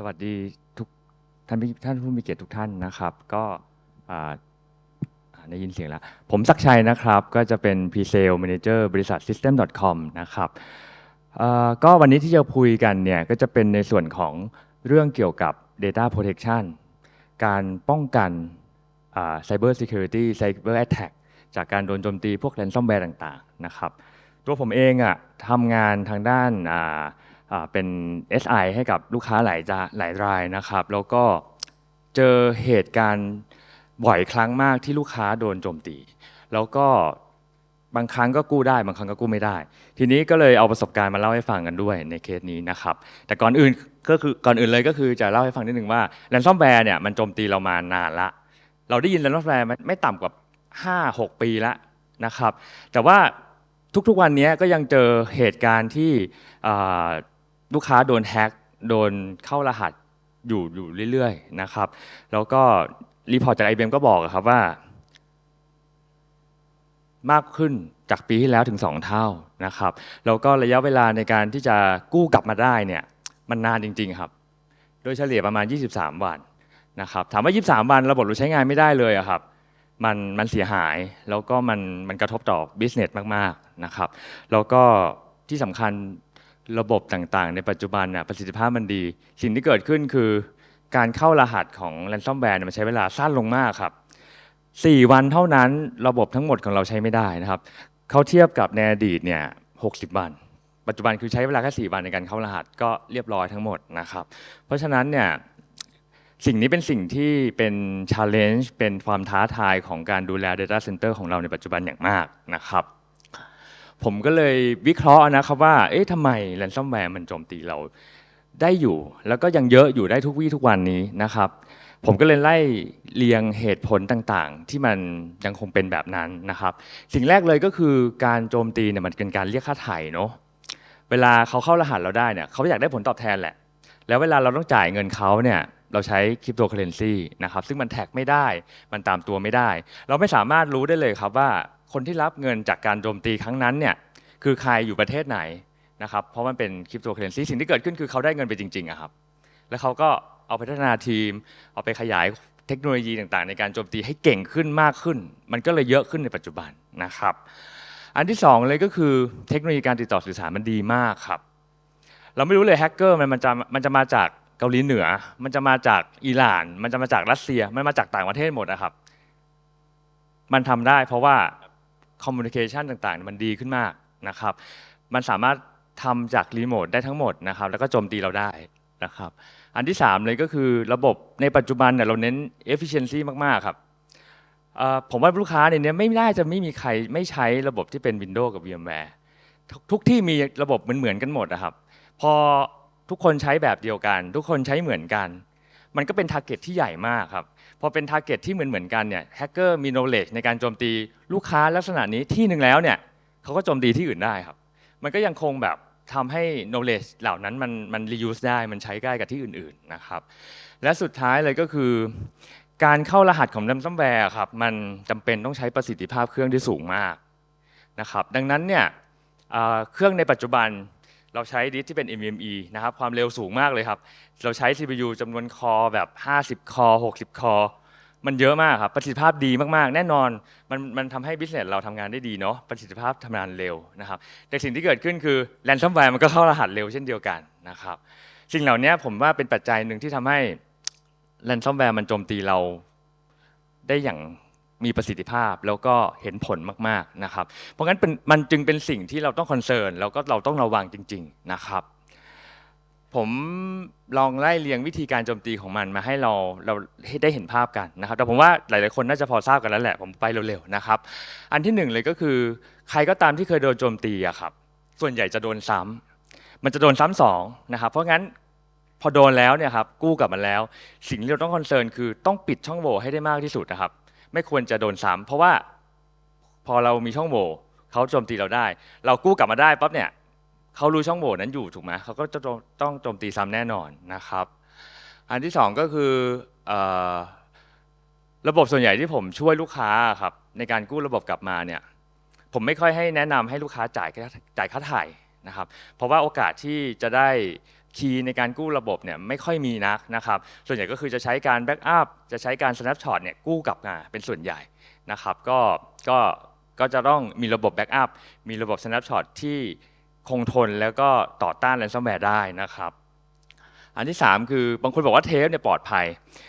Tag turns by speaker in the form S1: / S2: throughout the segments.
S1: สวัสดีทุกท่านผู้ท่านผู้มีเกียรติทุกท่านนะครับ ก็ได้ยินเสียงแล้ว ผมศักชัยนะครับ ก็จะเป็น Pre-Sale Manager บริษัท System.com นะครับก็วันนี้ที่จะคุยกันเนี่ยก็จะเป็นในส่วนของเรื่องเกี่ยวกับ Data Protection การป้องกันอ่า Cyber Security Cyber Attack จากการโดนโจมตีพวก ransomware ต่างๆนะครับ ตัวผมเองอะทำงานทางด้านอ่า เป็น SI ให้กับลูกค้าหลายจาหลายรายนะครับ แล้วก็เจอเหตุการณ์บ่อยครั้งมากที่ลูกค้าโดนโจมตี แล้วก็บางครั้งก็กู้ได้ บางครั้งก็กู้ไม่ได้ ทีนี้ก็เลยเอาประสบการณ์มาเล่าให้ฟังกันด้วยในเคสนี้นะครับ แต่ก่อนอื่นก็คือก่อนอื่นเลยก็คือจะเล่าให้ฟังนิดนึงว่า ransomware เนี่ยมันโจมตีเรามานานละ เราได้ยิน ransomware ไม่ไม่ต่ำกว่า 5-6 ปีล้วนะครับ แต่ว่าทุกๆวันนี้ก็ยังเจอเหตุการณ์ที่ ลูกค้าโดนแฮ็กโดนเข้ารหัสอยู่อยู่เรื่อยๆนะครับ แล้วก็รีพอร์ตจาก IBM ก็บอกครับว่า มากขึ้นจากปีที่แล้วถึง 2 เท่านะครับ แล้วก็ระยะเวลาในการที่จะกู้กลับมาได้เนี่ยมันนานจริง ๆครับ โดยเฉลี่ยประมาณ 23 วันนะครับ ถามว่า 23 วันระบบเราใช้งานไม่ได้เลยอะครับ มันมันเสียหายแล้วก็มันมันกระทบต่อ business มากๆนะครับ แล้วก็ที่สำคัญ ระบบต่างๆ ในปัจจุบันน่ะประสิทธิภาพมันดี สิ่งที่เกิดขึ้นคือ การเข้ารหัสของ ransomware เนี่ยมันใช้เวลาสั้นลงมากครับ 4 วันเท่านั้นระบบทั้งหมดของเราใช้ไม่ได้นะครับเขาเทียบกับในอดีตเนี่ย60 วัน ปัจจุบันคือใช้เวลาแค่4วันในการเข้ารหัสก็เรียบร้อยทั้งหมดนะครับ เพราะฉะนั้นเนี่ยสิ่งนี้เป็นสิ่งที่เป็น challenge เป็นความท้าทายของการดูแล Data Center ของเราในปัจจุบันอย่างมากนะครับ ผมก็เลยวิเคราะห์นะครับว่า เอ๊ะทำไม ransomware มันโจมตีเราได้อยู่ แล้วก็ยังเยอะอยู่ได้ทุกวี่ทุกวันนี้นะครับ ผมก็เลยไล่เรียงเหตุผลต่างๆ ที่มันยังคงเป็นแบบนั้นนะครับ สิ่งแรกเลยก็คือการโจมตีเนี่ยมันเป็นการเรียกค่าไถ่เนาะ เวลาเขาเข้ารหัสเราได้เนี่ยเขาอยากได้ผลตอบแทนแหละ แล้วเวลาเราต้องจ่ายเงินเขาเนี่ยเราใช้คริปโตเคอเรนซีนะครับซึ่งมันแท็กไม่ได้ มันตามตัวไม่ได้ เราไม่สามารถรู้ได้เลยครับว่า คนที่รับเงินจากการโจมตีครั้งนั้นเนี่ยคือใครอยู่ประเทศไหนนะครับเพราะมันเป็นคริปโตเคอเรนซีสิ่งที่เกิดขึ้นคือเขาได้เงินไปจริงๆอะครับแล้วเขาก็เอาไปพัฒนาทีม เอาไปขยายเทคโนโลยีต่างๆ ในการโจมตีให้เก่งขึ้นมากขึ้น มันก็เลยเยอะขึ้นในปัจจุบันนะครับ อันที่สองเลยก็คือเทคโนโลยีการติดต่อสื่อสารมันดีมากครับ เราไม่รู้เลยแฮกเกอร์มันมันจะมันจะมาจากเกาหลีเหนือ มันจะมาจากอิหร่าน มันจะมาจากรัสเซีย มันมาจากต่างประเทศหมดนะครับ มันทำได้เพราะว่า คอมมูนิเคชันต่างๆ มันดีขึ้นมากนะครับ มันสามารถทำจากรีโมทได้ทั้งหมดนะครับ แล้วก็โจมตีเราได้นะครับ อันที่ 3 เลยก็คือระบบในปัจจุบันเนี่ยเราเน้น efficiency มาก ๆ ครับผมว่าลูกค้าในเนี้ยไม่น่าจะไม่มีใครไม่ใช้ระบบที่เป็น Windows กับ VMware ททุกที่มีระบบเหมือนๆกันหมดนะครับ พอทุกคนใช้แบบเดียวกัน ทุกคนใช้เหมือนกัน มันก็เป็นทาร์เก็ตที่ใหญ่มากครับ พอเป็นทาร์เก็ตที่เหมือนเหมือนๆกันเนี่ยแฮกเกอร์มี knowledge ในการโจมตีลูกค้าลักษณะนี้ที่หนึ่งแล้วเนี่ยเขาก็โจมตีที่อื่นได้ครับ มันก็ยังคงแบบทำให้ knowledge เหล่านั้นมันมัน reuse ได้มันใช้ได้กับที่อื่นๆนะครับ และสุดท้ายเลยก็คือ การเข้ารหัสของ ransomware ครับมันจำเป็นต้องใช้ประสิทธิภาพเครื่องที่สูงมากนะครับดังนั้นเนี่ยเครื่องในปัจจุบัน เราใช้ดิสที่เป็น NVMe นะครับความเร็วสูงมากเลยครับ เราใช้ CPU จำนวนคอแบบ 50 คอ 60 คอ มันเยอะมากครับ ประสิทธิภาพดีมากๆ แน่นอน มันมันทำให้ business เราทำงานได้ดีเนาะประสิทธิภาพทำงานเร็วนะครับ แต่สิ่งที่เกิดขึ้นคือ ransomware มันก็เข้ารหัสเร็วเช่นเดียวกันนะครับ สิ่งเหล่านี้ผมว่าเป็นปัจจัยหนึ่งที่ทำให้ ransomware มันโจมตีเราได้อย่าง มีประสิทธิภาพแล้วก็เห็นผลมากๆนะครับ เพราะงั้นมันจึงเป็นสิ่งที่เราต้องคอนเซิร์นแล้วก็เราต้องระวังจริง ๆนะครับ ผมลองไล่เรียงวิธีการโจมตีของมันมาให้เราเราได้เห็นภาพกันนะครับ แต่ผมว่าหลายๆคนน่าจะพอทราบกันแล้วแหละ ผมไปเร็วๆนะครับ อันที่หนึ่งเลยก็คือ ใครก็ตามที่เคยโดนโจมตีอะครับ ส่วนใหญ่จะโดนซ้ำมันจะโดนซ้ำสองนะครับ เพราะงั้นพอโดนแล้วเนี่ยครับกู้กลับมาแล้ว สิ่งที่เราต้องคอนเซิร์นคือต้องปิดช่องโหว่ให้ได้มากที่สุดนะครับ ไม่ควรจะโดนซ้ำเพราะว่าพอเรามีช่องโหว่เขาโจมตีเราได้ เรากู้กลับมาได้ปั๊บเนี่ยเขารู้ช่องโหว่นั้นอยู่ถูกไหมเขาก็จะต้องโจมตีซ้ำแน่นอนนะครับ อันที่สองก็คือเอ่อระบบส่วนใหญ่ที่ผมช่วยลูกค้าครับในการกู้ระบบกลับมาเนี่ยผมไม่ค่อยให้แนะนำให้ลูกค้าจ่ายค่าจ่ายค่าถ่ายนะครับ เพราะว่าโอกาสที่จะได้ คีย์ในการกู้ระบบเนี่ยไม่ค่อยมีนักนะครับส่วนใหญ่ก็คือจะใช้การแบ็กอัพจะใช้การ snapshot เนี่ยกู้กลับมาเป็นส่วนใหญ่นะครับก็ก็ก็จะต้องมีระบบแบ็กอัพมีระบบ snapshot ที่คงทนแล้วก็ต่อต้าน ransomware ได้นะครับอันที่ 3 คือบางคนบอกว่าเทปเนี่ยปลอดภัย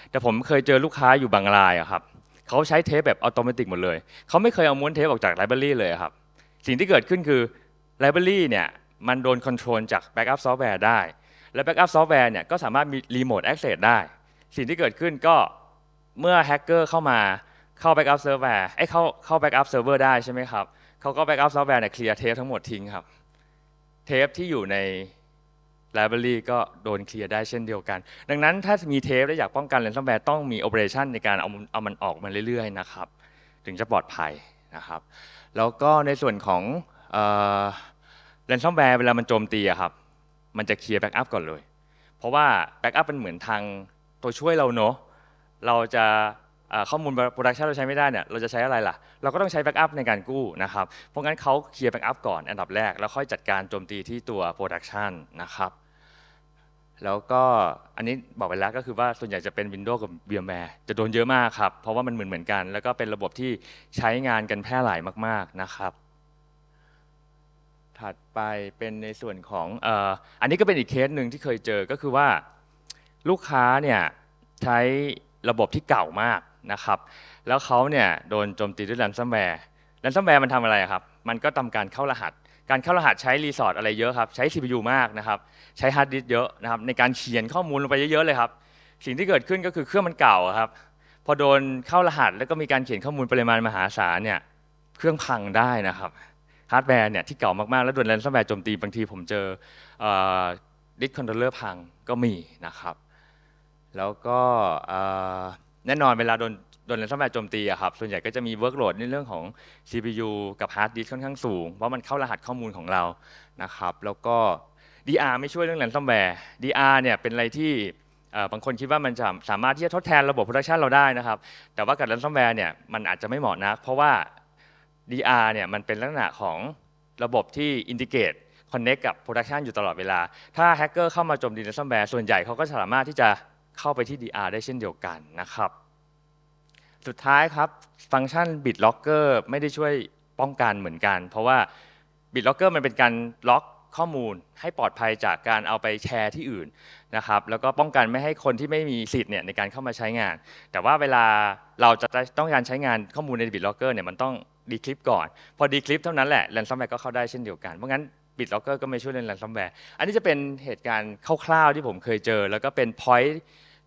S1: แต่ผมเคยเจอลูกค้าอยู่บางรายอะครับเขาใช้เทปแบบอัตโนมัติหมดเลย เขาไม่เคยเอาม้วนเทปออกจากไลบรารีเลยอะครับสิ่งที่เกิดขึ้นคือไลบรารีเนี่ยมันโดนคอนโทรลจากแบ็กอัพซอฟต์แวร์ได้ และแบ็กอัพซอฟต์แวร์เนี่ยก็สามารถมีรีโมทแอคเซสได้ สิ่งที่เกิดขึ้นก็เมื่อแฮกเกอร์เข้ามาเข้าแบ็กอัพเซิร์ฟเวอร์ไอ้เข้าเข้าแบ็กอัพเซิร์ฟเวอร์ได้ใช่ไหมครับเขาก็แบ็กอัพซอฟต์แวร์เนี่ยเคลียร์เทปทั้งหมดทิ้งครับ เทปที่อยู่ใน library ก็โดนเคลียร์ได้เช่นเดียวกัน ดังนั้นถ้ามีเทปและอยากป้องกัน ransomware ต้องมี operation ในการเอาเอามันออกมาเรื่อยๆนะครับ ถึงจะปลอดภัยนะครับ แล้วก็ในส่วนของเอ่อ ransomware เวลามันโจมตีอะครับ มันจะเคลียร์แบ็กอัพก่อนเลย เพราะว่าแบ็กอัพเป็นเหมือนทางตัวช่วยเราเนอะเราจะข้อมูลโปรดักชันเราใช้ไม่ได้เนี่ยเราจะใช้อะไรล่ะ เราก็ต้องใช้แบ็กอัพในการกู้นะครับ เพราะงั้นเขาเคลียร์แบ็กอัพก่อนอันดับแรก แล้วค่อยจัดการโจมตีที่ตัวโปรดักชันนะครับแล้วก็อันนี้บอกไปแล้วก็คือว่าส่วนใหญ่จะเป็น Windows กับ VMware จะโดนเยอะมากครับ เพราะว่ามันเหมือนเหมือนกัน แล้วก็เป็นระบบที่ใช้งานกันแพร่หลายมาก ๆ นะครับ ถัดไปเป็นในส่วนของเอ่ออันนี้ก็เป็นอีกเคสหนึ่งที่เคยเจอก็คือว่าลูกค้าเนี่ยใช้ระบบที่เก่ามากนะครับ แล้วเขาเนี่ยโดนโจมตีด้วย ransomware ransomware มันทำอะไรครับ มันก็ทำการเข้ารหัส การเข้ารหัสใช้รีสอร์ทอะไรเยอะครับ ใช้ CPU มากนะครับ ใช้ฮาร์ดดิสก์เยอะนะครับในการเขียนข้อมูลลงไปเยอะๆเลยครับ สิ่งที่เกิดขึ้นก็คือเครื่องมันเก่าครับ พอโดนเข้ารหัสแล้วก็มีการเขียนข้อมูลปริมาณมหาศาลเนี่ย เครื่องพังได้นะครับ ฮาร์ดแวร์เนี่ยที่เก่ามากๆ แล้วโดนแรนซัมแวร์โจมตีบางทีผมเจอดิสคอนโทรลเลอร์พังก็มีนะครับ แล้วก็แน่นอนเวลาโดนโดนแรนซัมแวร์โจมตีอะครับ ส่วนใหญ่ก็จะมีเวิร์กโหลดในเรื่องของ CPU กับฮาร์ดดิสค่อนข้างสูง เพราะมันเข้ารหัสข้อมูลของเรานะครับ แล้วก็ DR ไม่ช่วยเรื่องแรนซัมแวร์ DR เนี่ยเป็นอะไรที่บางคนคิดว่ามันจะสามารถที่จะทดแทนระบบ production เราได้นะครับ แต่ว่ากับแรนซัมแวร์เนี่ยมันอาจจะไม่เหมาะนัก เพราะว่า DR เนี่ยมันเป็นลักษณะของระบบที่อินทิเกรตคอนเน c กับโปรดักชันอยู่ตลอดเวลา ถ้าแฮกเกอร์เข้ามาโจมตีในซัมแวร์ส่วนใหญ่เขาก็สามารถที่จะเข้าไปที่ DR ได้เช่นเดียวกันนะครับ สุดท้ายครับฟังก์ชัน BitLocker ไม่ได้ช่วยป้องกันเหมือนกัน เพราะว่า BitLocker มันเป็นการล็อกข้อมูลให้ปลอดภัยจากการเอาไปแชร์ที่อื่นนะครับแล้วก็ป้องกันไม่ให้คนที่ไม่มีสิทธิ์เนี่ยในการเข้ามาใช้งาน แต่ว่าเวลาเราจะต้องการใช้งานข้อมูลใน BitLocker เนี่ยมันต้อง ดีคลิปก่อน พอดีคลิปเท่านั้นแหละ ransomware ก็เข้าได้เช่นเดียวกัน เพราะงั้น BitLocker ก็ไม่ช่วยเรื่อง ransomware อันนี้จะเป็นเหตุการณ์คร่าวๆที่ผมเคยเจอ แล้วก็เป็น point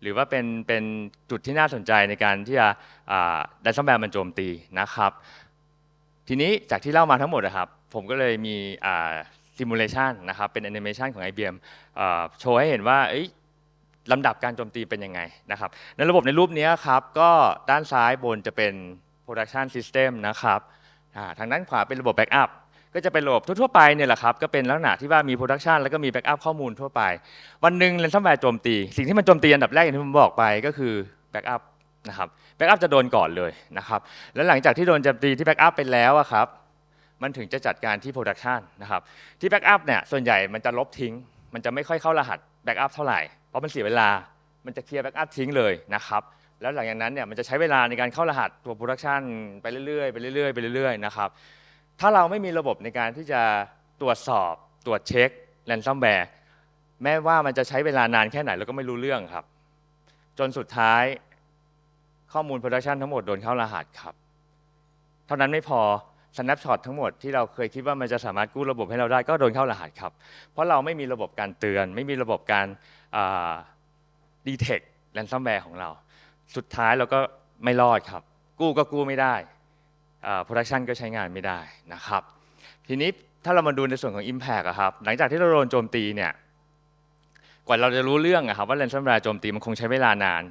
S1: หรือว่าเป็นเป็นจุดที่น่าสนใจในการที่จะอ่า ransomware มันโจมตีนะครับ ทีนี้จากที่เล่ามาทั้งหมดนะครับ ผมก็เลยมีอ่า simulation นะครับเป็น animation ของ IBM โชว์ให้เห็นว่าลำดับการโจมตีเป็นยังไงนะครับในระบบในรูปนี้ครับก็ด้านซ้ายบนจะเป็น production system นะครับทางด้านขวาเป็นระบบ backup ก็จะเป็นระบบทั่วๆไปเนี่ยแหละครับก็เป็นลักษณะที่ว่ามี production แล้วก็มี backup ข้อมูลทั่วไป วันหนึ่ง ransomware โจมตี สิ่งที่มันโจมตีอันดับแรกอย่างที่ผมบอกไปก็คือ backup นะครับ backup จะโดนก่อนเลยนะครับแล้วหลังจากที่โดนโจมตีที่ backup ไปแล้วอะครับมันถึงจะจัดการที่ production นะครับที่ backup เนี่ยส่วนใหญ่มันจะลบทิ้ง มันจะไม่ค่อยเข้ารหัส backup เท่าไหร่เพราะมันเสียเวลามันจะเคลียร์ backup ทิ้งเลยนะครับ แล้วหลังจากนั้นเนี่ยมันจะใช้เวลาในการเข้ารหัสตัว production ไปเรื่อยๆไปเรื่อยๆไปเรื่อยๆนะครับถ้าเราไม่มีระบบในการที่จะตรวจสอบตรวจเช็ค ransomware แม้ว่ามันจะใช้เวลานานแค่ไหนเราก็ไม่รู้เรื่องครับ จนสุดท้ายข้อมูล production ทั้งหมดโดนเข้ารหัสครับ เท่านั้นไม่พอ snapshot ทั้งหมดที่เราเคยคิดว่ามันจะสามารถกู้ระบบให้เราได้ก็โดนเข้ารหัสครับ เพราะเราไม่มีระบบการเตือน ไม่มีระบบการดีเทคแ a นซัมแวร์ของเรา สุดท้ายเราก็ไม่รอดครับ กู้ก็กู้ไม่ได้โปรดักชันก็ใช้งานไม่ได้นะครับ ทีนี้ถ้าเรามาดูในส่วนของ Impact อะครับ หลังจากที่เราโดนโจมตีเนี่ย กว่าเราจะรู้เรื่องอะครับว่า ransomware โจมตีมันคงใช้เวลานาน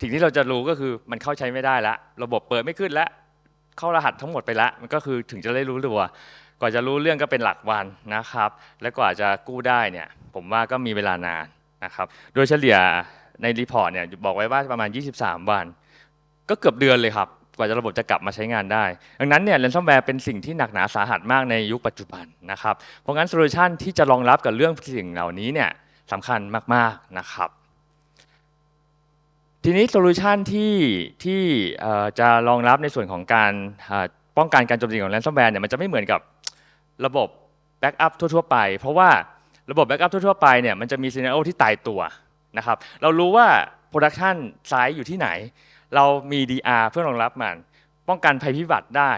S1: สิ่งที่เราจะรู้ก็คือมันเข้าใช้ไม่ได้ละ ระบบเปิดไม่ขึ้นแล้วเข้ารหัสทั้งหมดไปแล้วมันก็คือถึงจะได้รู้ตัวกว่าจะรู้เรื่องก็เป็นหลักวันนะครับ และกว่าจะกู้ได้เนี่ย ผมว่าก็มีเวลานานนะครับ โดยเฉลี่ย ในรีพอร์ตเนี่ยบอกไว้ว่าประมาณ 23 วัน ก็เกือบเดือนเลยครับ กว่าจะระบบจะกลับมาใช้งานได้ ดังนั้นเนี่ย ransomware เป็นสิ่งที่หนักหนาสาหัสมากในยุคปัจจุบันนะครับ เพราะงั้นโซลูชันที่จะรองรับกับเรื่องสิ่งเหล่านี้เนี่ยสำคัญมากๆนะครับทีนี้โซลูชันที่ที่จะรองรับในส่วนของการป้องกันการโจมตีของแ a น s o m แวร์เนี่ยมันจะไม่เหมือนกับระบบแบ็กอัพทั่วๆไป เพราะว่าระบบแบ็กอัพทั่วๆไปเนี่ยมันจะมีซีนาโอที่ตายตัว นะครับเรารู้ว่าโปรดักชันไซส์อยู่ที่ไหน เรามี DR เพื่อรองรับมัน ป้องกันภัยพิบัติได้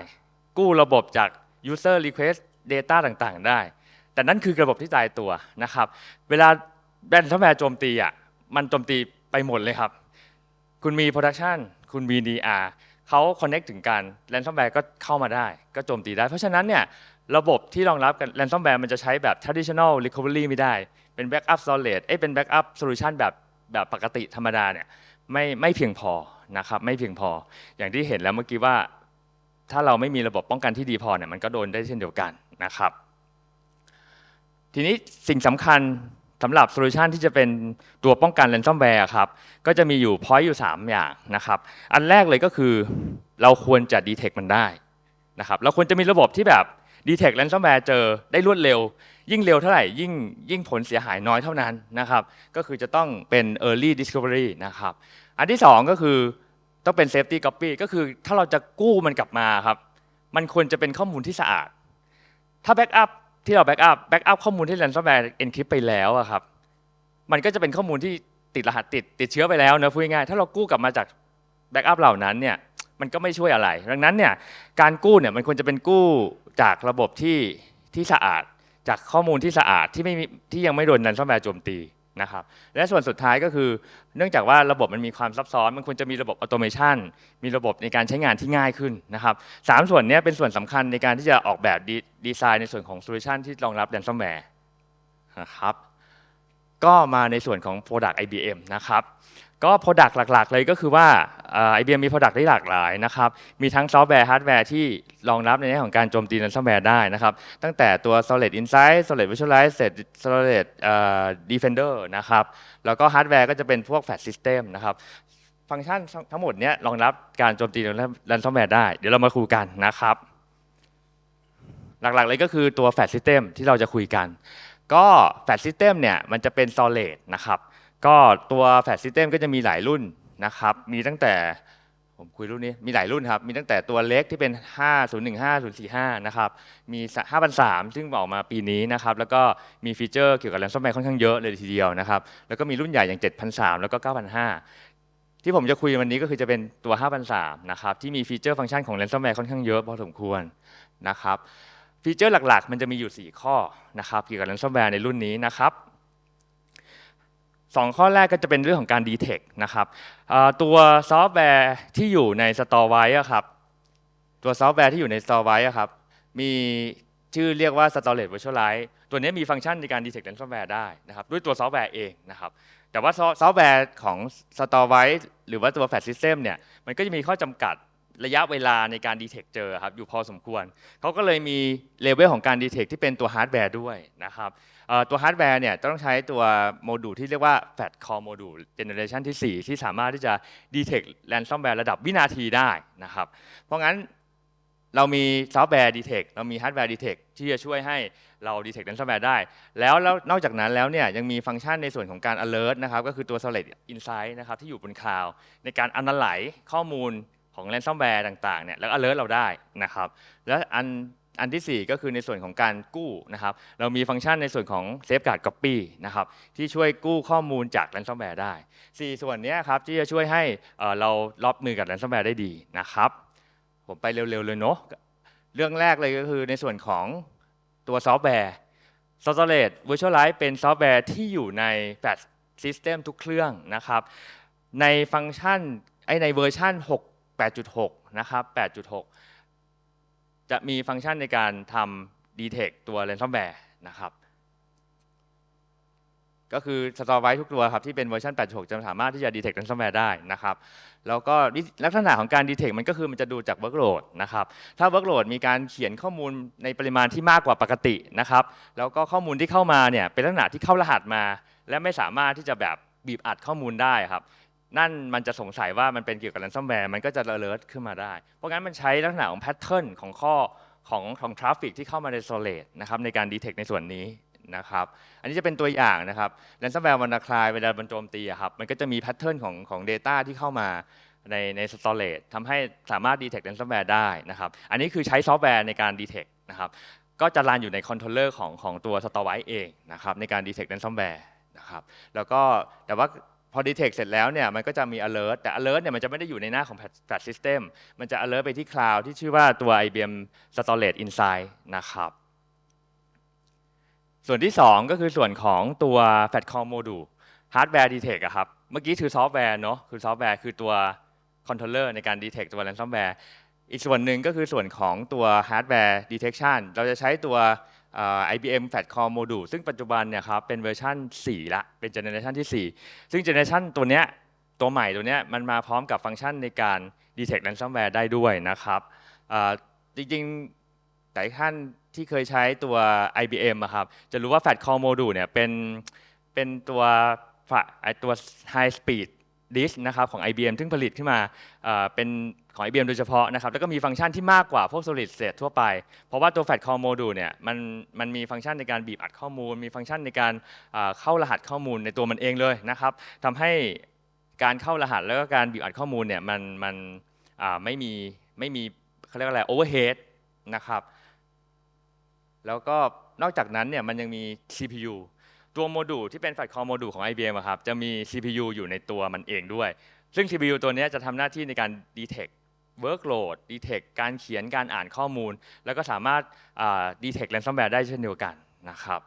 S1: กู้ระบบจาก user request data ต่างๆ ได้ แต่นั่นคือระบบที่ตายตัวนะครับเวลาแ a น s o m แวร์โจมตีอะมันโจมตีไปหมดเลยครับ คุณมี production คุณมี DR เขา connect ถึงกัน ransomware ก็เข้ามาได้ ก็โจมตีได้ เพราะฉะนั้นเนี่ยระบบที่รองรับกัน ransomware มันจะใช้แบบ traditional recovery ไม่ได้ เป็น backup solid เอ้ยเป็น backup solution แบบแบบปกติธรรมดาเนี่ยไม่ไม่เพียงพอนะครับไม่เพียงพออย่างที่เห็นแล้วเมื่อกี้ว่าถ้าเราไม่มีระบบป้องกันที่ดีพอเนี่ยมันก็โดนได้เช่นเดียวกันนะครับ ทีนี้สิ่งสำคัญสำหรับโซลูชันที่จะเป็นตัวป้องกัน ransomware ครับก็จะมีอยู่พอยต์อยู่ 3 อย่างนะครับอันแรกเลยก็คือเราควรจะ detect มันได้นะครับเราควรจะมีระบบที่แบบ detect ransomware เจอได้รวดเร็ว ยิ่งเร็วเท่าไหร่ยิ่งยิ่งผลเสียหายน้อยเท่านั้นนะครับ ก็คือจะต้องเป็น early discovery นะครับ อันที่ 2 ก็คือต้องเป็น safety copy ก็คือถ้าเราจะกู้มันกลับมาครับ มันควรจะเป็นข้อมูลที่สะอาด ถ้า backup ที่เรา backup backup ข้อมูลที่ ransomware encrypt ไปแล้วอะครับ มันก็จะเป็นข้อมูลที่ติดรหัสติดติดเชื้อไปแล้วนะพูดง่ายๆถ้าเรากู้กลับมาจากแบ็กอัพเหล่านั้นเนี่ยมันก็ไม่ช่วยอะไร ดังนั้นเนี่ยการกู้เนี่ยมันควรจะเป็นกู้จากระบบที่ที่สะอาด จากข้อมูลที่สะอาดที่ไม่มีที่ยังไม่โดนนันซอมแวร์โจมตีนะครับและส่วนสุดท้ายก็คือเนื่องจากว่าระบบมันมีความซับซ้อนมันควรจะมีระบบออโตเมชันมีระบบในการใช้งานที่ง่ายขึ้นนะครับสามส่วนนี้เป็นส่วนสำคัญในการที่จะออกแบบดีดีไซน์ในส่วนของโซลูชันที่รองรับ r a n s o m w a r e นะครับก็มาในส่วนของ Product IBM นะครับ ก็ Product หลัก ๆ เลยก็คือว่าเอ่อ IBM มี Product ที่หลากหลายนะครับ มีทั้งซอฟต์แวร์ฮาร์ดแวร์ที่รองรับในแง่ของการโจมตี ransomware ได้นะครับ ตั้งแต่ตัว Solid Insight Solid Visualize Solid เอ่อ Defender นะครับ แล้วก็ฮาร์ดแวร์ก็จะเป็นพวก Flash System นะครับ ฟังก์ชันทั้งหมดเนี้ยรองรับการโจมตี ransomware ได้ เดี๋ยวเรามาคุยกันนะครับ หลักๆเลยก็คือตัว Flash System ที่เราจะคุยกัน ก็แฟลชซิสเต็มเนี่ยมันจะเป็น solid นะครับ ก็ตัวแฟลชซิสเต็มก็จะมีหลายรุ่นนะครับ มีตั้งแต่ผมคุยรุ่นนี้มีหลายรุ่นครับ มีตั้งแต่ตัวเล็กที่เป็น 5015 045 นะครับ มี5003 ซึ่งออกมาปีนี้นะครับ แล้วก็มีฟีเจอร์เกี่ยวกับ ransomware ค่อนข้างเยอะเลยทีเดียวนะครับ แล้วก็มีรุ่นใหญ่อย่าง 7003 แล้วก็ 9005 ที่ผมจะคุยวันนี้ก็คือจะเป็นตัว 5003 นะครับ ที่มีฟีเจอร์ฟังก์ชันของ ransomware ค่อนข้างเยอะพอสมควรนะครับ ฟีเจอร์หลักๆ มันจะมีอยู่ 4 ข้อนะครับเกี่ยวกับ ransomware ในรุ่นนี้นะครับ สองข้อแรกก็จะเป็นเรื่องของการ detect นะครับตัวซอฟต์แวร์ที่อยู่ใน store ไว้ครับตัวซอฟต์แวร์ที่อยู่ใน store ไว้ครับมีชื่อเรียกว่า storage virtualize ตัวนี้มีฟังก์ชันในการ detect ransomware ได้นะครับด้วยตัวซอฟต์แวร์เองนะครับแต่ว่าซอฟต์แวร์ของ store ไว้หรือว่าตัว flash system เนี่ยมันก็จะมีข้อจำกัดระยะเวลาในการ detect เจอครับอยู่พอสมควรเขาก็เลยมีเลเวลของการ detect ที่เป็นตัวฮาร์ดแวร์ด้วยนะครับ ตัวฮาร์ดแวร์เนี่ยต้องใช้ตัวโมดูลที่เรียกว่า Fat Core Module Generation ที่ 4 ที่สามารถที่จะ detect ransomware ระดับวินาทีได้นะครับ เพราะงั้นเรามีซอฟต์แวร์ detect เรามีฮาร์ดแวร์ detect ที่จะช่วยให้เรา detect ransomware ได้ แล้วแล้วนอกจากนั้นแล้วเนี่ยยังมีฟังก์ชันในส่วนของการ alert นะครับก็คือตัว solid insight นะครับที่อยู่บนคลาวด์ในการ analyze ข้อมูลของ ransomware ต่างๆเนี่ยแล้ว alert เราได้นะครับ และอัน อันที่ 4 ก็คือในส่วนของการกู้นะครับ เรามีฟังก์ชันในส่วนของ Safeguard Copy นะครับที่ช่วยกู้ข้อมูลจาก ransomware ได้ 4 ส่วนนี้ครับที่จะช่วยให้เเรารับมือกับ ransomware ได้ดีนะครับ ผมไปเร็วๆเลยเนาะเรื่องแรกเลยก็คือในส่วนของตัวซอฟต์แวร์ Storage Virtualize เป็นซอฟต์แวร์ที่อยู่ใน Flash System ทุกเครื่องนะครับ ในฟังก์ชันไอในเวอร์ชัน6 8.6 นะครับ 8.6 จะมีฟังก์ชันในการทำ detect ตัว ransomware นะครับ ก็คือสตอร์ไว้ทุกตัวครับที่เป็นเวอร์ชัน8.6 จะสามารถที่จะ detect ransomware ได้นะครับ แล้วก็ลักษณะของการ detect มันก็คือมันจะดูจาก workload นะครับ ถ้า workload มีการเขียนข้อมูลในปริมาณที่มากกว่าปกตินะครับ แล้วก็ข้อมูลที่เข้ามาเนี่ยเป็นลักษณะที่เข้ารหัสมา และไม่สามารถที่จะแบบบีบอัดข้อมูลได้ครับ นั่นมันจะสงสัยว่ามันเป็นเกี่ยวกับ ransomware มันก็จะ alert ขึ้นมาได้ เพราะงั้นมันใช้ลักษณะของ pattern ของข้อของของ traffic ที่เข้ามาใน storage นะครับในการ detect ในส่วนนี้นะครับอันนี้จะเป็นตัวอย่างนะครับ ransomware WannaCry เวลามันโจมตีครับมันก็จะมีแพทเทิร์นของของ Data ที่เข้ามาในใน storage ทำให้สามารถ detect ransomware ได้นะครับอันนี้คือใช้ซอฟต์แวร์ในการ detect นะครับก็จะรันอยู่ในคอนโทรลเลอร์ของของตัว Storewise เองนะครับในการ detect ransomware นะครับแล้วก็แต่ว่า อ detect เสร็จแล้วเนี่ยมันก็จะมี alert แต่ alert เนี่ยมันจะไม่ได้อยู่ในหน้าของ flash system มันจะ alert ไปที่ cloud ที่ชื่อว่าตัว IBM Storage Insight นะครับ ส่วนที่ 2 ก็คือส่วนของตัว Fatcom Module Hardware Detect อะครับ เมื่อกี้คือซอฟต์แวร์เนาะคือซอฟต์แวร์คือตัว controller ในการ detect ตัว ransomware อีกส่วนหนึ่งก็คือส่วนของตัว hardware detection เราจะใช้ตัว IBM Fatcom Module ซึ่งปัจจุบันเนี่ยครับเป็นเวอร์ชัน4 ละ เป็นเจเนอเรชันที่ 4 ซึ่งเจเนอเรชันตัวเนี้ยตัวใหม่ตัวเนี้ยมันมาพร้อมกับฟังก์ชันในการ detect ransomware ได้ด้วยนะครับจริงๆแต่ท่านที่เคยใช้ตัว IBM อะครับจะรู้ว่า Fatcom Module เนี่ยเป็นเป็นตัวฝะไอตัว high speed disk นะครับของ IBM ซึ่งผลิตขึ้นมาเเป็นของ IBM โดยเฉพาะนะครับแล้วก็มีฟังก์ชันที่มากกว่าพวก solid state ทั่วไป เพราะว่าตัว Fatcom Module เนี่ยมันมันมีฟังก์ชันในการบีบอัดข้อมูล มีฟังก์ชันในการเเข้ารหัสข้อมูลในตัวมันเองเลยนะครับทำให้การเข้ารหัสแล้วก็การบีบอัดข้อมูลเนี่ยมันมันไม่มีไม่มีเขาเรียกว่าอะไร overhead นะครับแล้วก็นอกจากนั้นเนี่ยมันยังมี CPU ตัวโมดูลที่เป็น Fatcom โมดูลของ IBM อะครับจะมี CPU อยู่ในตัวมันเองด้วย ซึ่ง CPU ตัวนี้จะทำหน้าที่ในการ detect workload detect การเขียนการอ่านข้อมูล แล้วก็สามารถ detect ransomware ได้เช่นเดียวกันนะครับ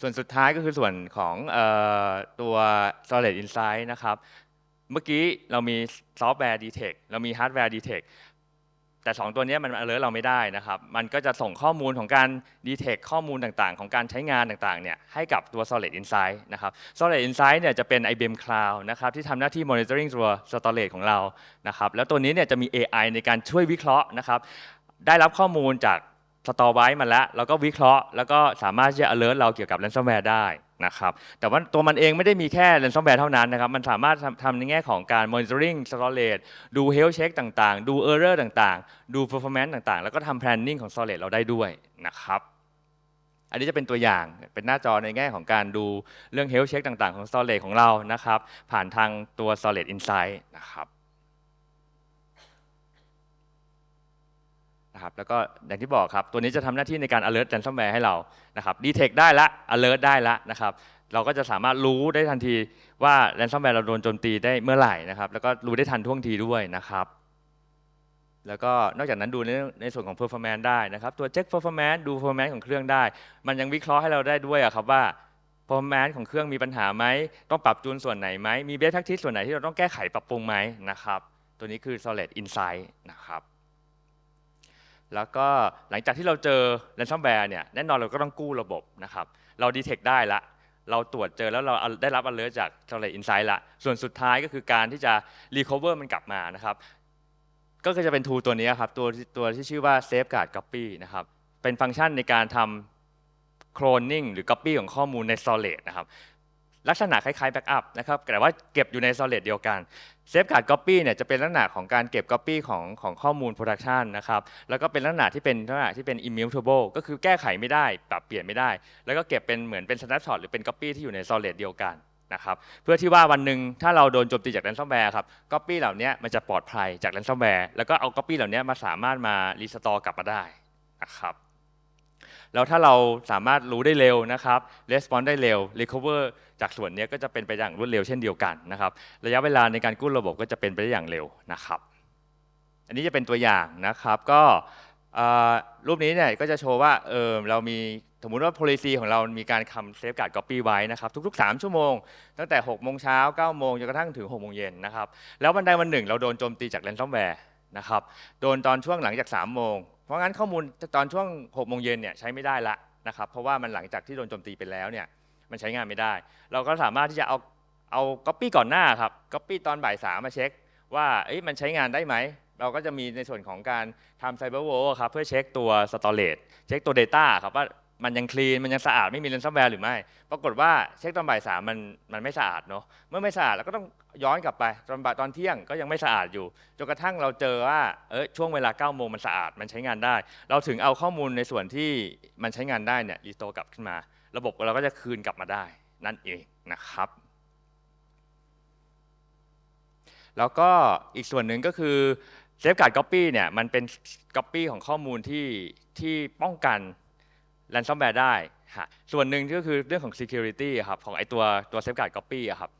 S1: ส่วนสุดท้ายก็คือส่วนของอตัว Solid Insight นะครับ เมื่อกี้เรามีซอฟต์แวร์ detect เรามีฮาร์ดแวร์ detect แต่ 2 ตัวนี้มัน alert เราไม่ได้นะครับ มันก็จะส่งข้อมูลของการ detect ข้อมูลต่างๆ ของการใช้งานต่างๆเนี่ยให้กับตัว Solid Insight นะครับ Solid Insight เนี่ยจะเป็น IBM Cloud นะครับที่ทำหน้าที่ monitoring ตัว storage ของเรานะครับแล้วตัวนี้เนี่ยจะมี AI ในการช่วยวิเคราะห์นะครับได้รับข้อมูลจาก สตอไว้มาแล้วแล้วก็วิเคราะห์ แล้วก็สามารถที่จะ alert เราเกี่ยวกับ ransomware ได้นะครับแต่ว่าตัวมันเองไม่ได้มีแค่ ransomware เท่านั้นนะครับมันสามารถทำทำในแง่ของการ monitoring storage ดู health check ต่างๆ ดู error ต่างๆ ดู performance ต่างๆ แล้วก็ทำ planning ของ storage เราได้ด้วยนะครับอันนี้จะเป็นตัวอย่างเป็นหน้าจอในแง่ของการดูเรื่อง health check ต่างๆ ของ storage ของเรานะครับผ่านทางตัว storage insight นะครับ นะครับแล้วก็อย่างที่บอกครับตัวนี้จะทำหน้าที่ในการ alert ransomware ให้เรานะครับ detect ได้ละ alert ได้ละนะครับเราก็จะสามารถรู้ได้ทันทีว่า ransomware เราโดนโจมตีได้เมื่อไหร่นะครับแล้วก็รู้ได้ทันท่วงทีด้วยนะครับแล้วก็นอกจากนั้นดูในในส่วนของ performance ได้นะครับ ตัว check performance ดู performance ของเครื่องได้ มันยังวิเคราะห์ให้เราได้ด้วยอะครับว่า performance ของเครื่องมีปัญหาไหม ต้องปรับจูนส่วนไหนไหม มี best practice ส่วนไหนที่เราต้องแก้ไขปรับปรุงไหมนะครับ ตัวนี้คือ solid insight นะครับ แล้วก็หลังจากที่เราเจอ ransomware เนี่ยแน่นอนเราก็ต้องกู้ระบบนะครับเรา detect ได้ละเราตรวจเจอแล้วเราได้รับ alert จาก Solid Insight ละส่วนสุดท้ายก็คือการที่จะ recover มันกลับมานะครับก็คือจะเป็น tool ตัวนี้ครับตัวตัวที่ชื่อว่า Safeguard Copy นะครับเป็นฟังก์ชันในการทำ cloning หรือ copy ของข้อมูลใน Solid นะครับ ลักษณะคล้ายๆ backup นะครับแต่ว่าเก็บอยู่ใน solid เดียวกัน Safeguard Copy เนี่ยจะเป็นลักษณะของการเก็บ Copy ของของข้อมูล Production นะครับแล้วก็เป็นลักษณะที่เป็นลักษณะที่เป็น immutable ก็คือแก้ไขไม่ได้ ปรับเปลี่ยนไม่ได้ แล้วก็เก็บเป็นเหมือนเป็น snapshot หรือเป็น Copy ที่อยู่ใน solid เดียวกันนะครับเพื่อที่ว่าวันหนึ่งถ้าเราโดนโจมตีจาก ransomware ครับ Copy เหล่านี้มันจะปลอดภัยจาก ransomware แล้วก็เอา Copy เหล่านี้มาสามารถมา restore กลับมาได้นะครับแล้วถ้าเราสามารถรู้ได้เร็วนะครับ response ได้เร็ว recover จากส่วนนี้ก็จะเป็นไปอย่างรวดเร็วเช่นเดียวกันนะครับ ระยะเวลาในการกู้ระบบก็จะเป็นไปได้อย่างเร็วนะครับ อันนี้จะเป็นตัวอย่างนะครับ ก็รูปนี้เนี่ยก็จะโชว์ว่าเออเรามีสมมุติว่า policy ของเรามีการคำ safeguard copy ไว้นะครับทุก ๆ 3 ชั่วโมง ตั้งแต่6โมงเช้า9โมงจนกระทั่งถึง6โมงเย็นนะครับ แล้ววันใดวันหนึ่ง เราโดนโจมตีจาก ransomware นะครับโดนตอนช่วงหลังจาก 3 โมง เพราะงั้นข้อมูลตอนช่วง6โมงเย็นเนี่ยใช้ไม่ได้ละนะครับเพราะว่ามันหลังจากที่โดนโจมตีไปแล้วเนี่ย มันใช้งานไม่ได้ เราก็สามารถที่จะเอาเอา copy ก่อนหน้าครับ copy ตอนบ่ายสามมาเช็ค ว่าเอ้ยมันใช้งานได้ไหม เราก็จะมีในส่วนของการทำ cyber wall ครับเพื่อเช็คตัว storage เช็คตัว data ครับว่ามันยังคลีนมันยังสะอาดไม่มีเลนซัมแวร์หรือไม่ ปรากฏว่าเช็คตอนบ่ายสามมันมันไม่สะอาดเนาะเมื่อไม่สะอาดเราก็ต้องย้อนกลับไปตอนบ่ายตอนเที่ยงก็ยังไม่สะอาดอยู่จนกระทั่งเราเจอว่าเออช่วงเวลา9ก้าโมงมันสะอาดมันใช้งานได้ เราถึงเอาข้อมูลในส่วนที่มันใช้งานได้เนี่ยรีสโตร์กลับขึ้นมา ระบบเราก็จะคืนกลับมาได้นั่นเองนะครับ แล้วก็อีกส่วนหนึ่งก็คือเซฟการ์ดก๊อปปี้เนี่ยมันเป็นก๊อปปี้ของข้อมูลที่ที่ป้องกันแ a นซอมแวร์ได้ฮะส่วนหนึ่งก็คือเรื่องของ security ครับของไอตัวตัว safeguard copy อะครับ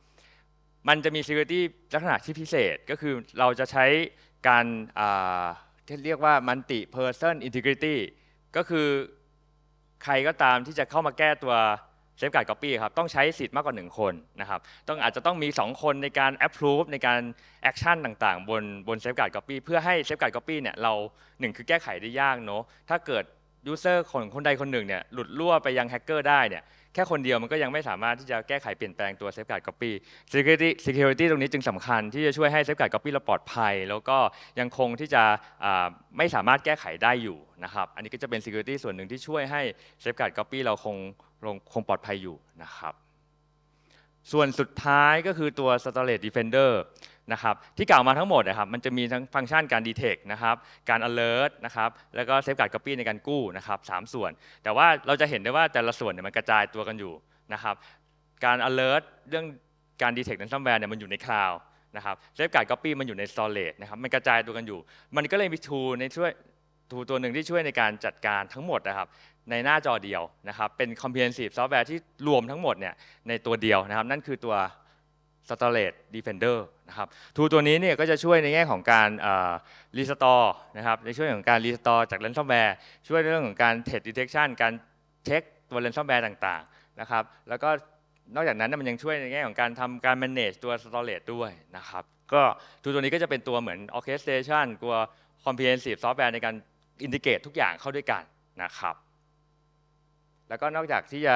S1: มันจะมี security ลักษณะที่พิเศษก็คือเราจะใช้การที่เรียกว่า multi person integrity ก็คือ ใครก็ตามที่จะเข้ามาแก้ตัวเซฟการ์ดก๊อปปี้ครับต้องใช้สิทธิ์มากกว่าหนึ่งคนนะครับต้องอาจจะต้องมี 2 คนในการแอปพรูฟในการแอคชั่นต่างๆ บนบนเซฟการ์ดก๊อปปี้เพื่อให้เซฟการ์ดก๊อปปี้เนี่ยเราหนึ่งคือแก้ไขได้ยากเนาะถ้าเกิด ยูเซอร์คนคนใดคนหนึ่งเนี่ยหลุดรั่วไปยังแฮกเกอร์ได้เนี่ยแค่คนเดียวมันก็ยังไม่สามารถที่จะแก้ไขเปลี่ยนแปลงตัว safeguard copy security security ตรงนี้จึงสำคัญที่จะช่วยให้ safeguard copy เราปลอดภัย แล้วก็ยังคงที่จะไม่สามารถแก้ไขได้อยู่นะครับอันนี้ก็จะเป็น security ส่วนหนึ่งที่ช่วยให้ safeguard copy เราคงคงปลอดภัยอยู่นะครับส่วนสุดท้ายก็คือตัว storage defender นะครับที่กล่าวมาทั้งหมดนะครับมันจะมีทั้งฟังก์ชันการ detect นะครับการ alert นะครับแล้วก็ safeguard copy ในการกู้นะครับสามส่วน แต่ว่าเราจะเห็นได้ว่าแต่ละส่วนเนี่ยมันกระจายตัวกันอยู่นะครับการ alert เรื่องการ detect ransomware เนี่ยมันอยู่ใน cloud นะครับ safeguard copy มันอยู่ใน storage นะครับมันกระจายตัวกันอยู่ มันก็เลยมี tool ในช่วย tool ตัวหนึ่งที่ช่วยในการจัดการทั้งหมดนะครับในหน้าจอเดียวนะครับเป็น comprehensive software ที่รวมทั้งหมดเนี่ยในตัวเดียวนะครับนั่นคือตัว Storage Defender นะครับทูตัวนี้เนี่ยก็จะช่วยในแง่ของการรีสตอร์นะครับในช่วยของการรีสตอร์จาก ransomware ช่วยเรื่องของการ threat detection การเช็คตัว ransomware ต่างๆนะครับแล้วก็นอกจากนั้นมันยังช่วยในแง่ของการทำการ manage ตัว storage ด้วยนะครับก็ทูตัวนี้ก็จะเป็นตัวเหมือน orchestration ตัว comprehensive software ในการ integrate ทุกอย่างเข้าด้วยกันนะครับแล้วก็นอกจากที่จะ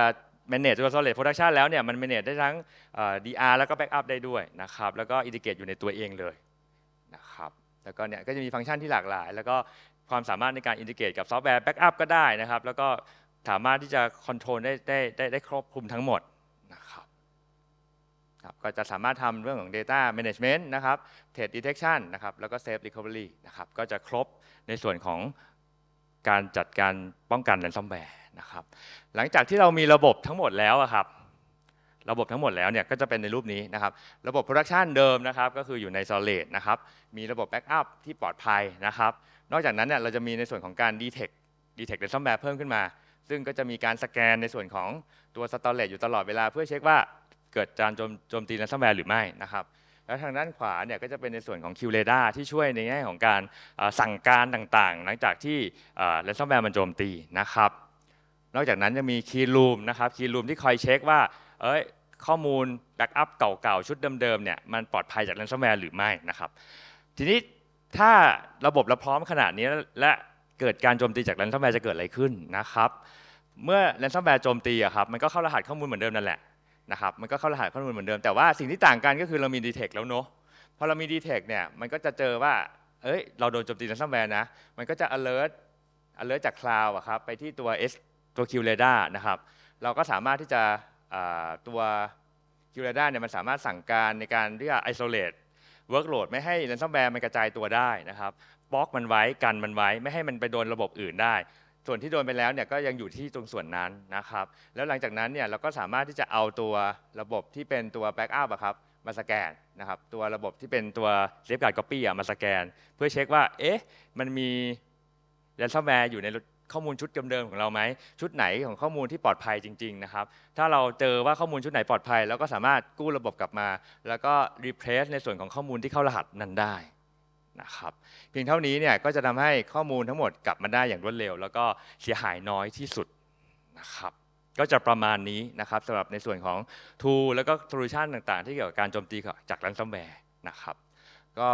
S1: manage ตัว solid production แล้วเนี่ยมัน manage ได้ทั้งเอ่อ DR แล้วก็ backup ได้ด้วยนะครับแล้วก็ integrate อยู่ในตัวเองเลยนะครับแล้วก็เนี่ยก็จะมีฟังก์ชันที่หลากหลาย แล้วก็ความสามารถในการ integrate กับซอฟต์แวร์ backup ก็ได้นะครับแล้วก็สามารถที่จะ control ได้ได้ได้ได้ครอบคลุมทั้งหมดนะครับครับก็จะสามารถทำเรื่องของ data management นะครับ threat detection นะครับแล้วก็ safe recovery นะครับก็จะครบในส่วนของการจัดการป้องกัน ransomware นะครับ หลังจากที่เรามีระบบทั้งหมดแล้วครับ ระบบทั้งหมดแล้วเนี่ยก็จะเป็นในรูปนี้นะครับ ระบบ Production เดิมนะครับก็คืออยู่ใน Solid นะครับ มีระบบ Backup ที่ปลอดภัยนะครับ นอกจากนั้นเนี่ยเราจะมีในส่วนของการ Detect Detect ransomware เพิ่มขึ้นมา ซึ่งก็จะมีการสแกนในส่วนของตัว Storage อยู่ตลอดเวลาเพื่อเช็คว่าเกิดการโจมโจมตี ransomware หรือไม่นะครับแล้วทางด้านขวาเนี่ยก็จะเป็นในส่วนของ Q Radar ที่ช่วยในแง่ของการสั่งการต่างๆ หลังจากที่อ่า ransomware มันโจมตีนะครับ นอกจากนั้นยังมีคีย์รูมนะครับคีย์รูมที่คอยเช็คว่าเอ้ยข้อมูลแบ็กอัพเก่าๆ ชุดเดิมๆเนี่ยมันปลอดภัยจาก ransomware หรือไม่นะครับทีนี้ถ้าระบบเราพร้อมขนาดนี้และเกิดการโจมตีจาก ransomware จะเกิดอะไรขึ้นนะครับเมื่อ ransomware โจมตีอะครับมันก็เข้ารหัสข้อมูลเหมือนเดิมนั่นแหละนะครับมันก็เข้ารหัสข้อมูลเหมือนเดิมแต่ว่าสิ่งที่ต่างกันก็คือเรามี detect แล้วเนาะพอเรามี detect เนี่ยมันก็จะเจอว่าเอ้ยเราโดนโจมตี ransomware นะมันก็จะ alert alert จาก cloud อะครับไปที่ตัว S ตัว Q Radar นะครับ เราก็สามารถที่จะอ่าตัว Q Radar เนี่ยมันสามารถสั่งการในการที่จะ isolate workload ไม่ให้ ransomware มันกระจายตัวได้นะครับบล็อกมันไว้กันมันไว้ไม่ให้มันไปโดนระบบอื่นได้ ส่วนที่โดนไปแล้วเนี่ยก็ยังอยู่ที่ตรงส่วนนั้นนะครับ แล้วหลังจากนั้นเนี่ยเราก็สามารถที่จะเอาตัวระบบที่เป็นตัว backup อะครับมาสแกนนะครับ ตัวระบบที่เป็นตัว safeguard copy อะมาสแกน เพื่อเช็คว่าเอ๊ะมันมี ransomware อยู่ใน ข้อมูลชุดเดิมๆของเราไหมชุดไหนของข้อมูลที่ปลอดภัยจริงๆนะครับถ้าเราเจอว่าข้อมูลชุดไหนปลอดภัยเราก็สามารถกู้ระบบกลับมา แล้วก็ replace ในส่วนของข้อมูลที่เข้ารหัสนั้นได้นะครับเพียงเท่านี้เนี่ยก็จะทำให้ข้อมูลทั้งหมดกลับมาได้อย่างรวดเร็ว แล้วก็เสียหายน้อยที่สุดนะครับก็จะประมาณนี้นะครับสำหรับในส่วนของ tool แล้วก็ solution ต่างๆ ที่เกี่ยวกับการโจมตีจาก ransomware นะครับก็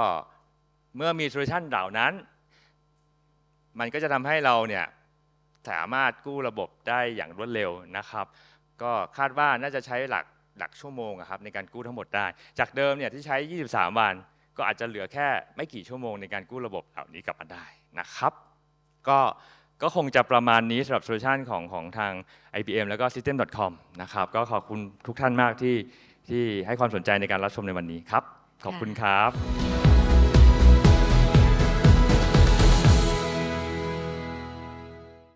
S1: เมื่อมี solution เหล่านั้น มันก็จะทำให้เราเนี่ย สามารถกู้ระบบได้อย่างรวดเร็วนะครับ ก็คาดว่าน่าจะใช้หลักหลักชั่วโมงครับในการกู้ทั้งหมดได้ จากเดิมเนี่ยที่ใช้ 23 วัน ก็อาจจะเหลือแค่ไม่กี่ชั่วโมงในการกู้ระบบเหล่านี้กลับมาได้นะครับ ก็ก็คงจะประมาณนี้สำหรับโซลูชันของของทาง IBM แล้วก็ system.com นะครับ ก็ขอบคุณทุกท่านมากที่ที่ให้ความสนใจในการรับชมในวันนี้ครับ ขอบคุณครับ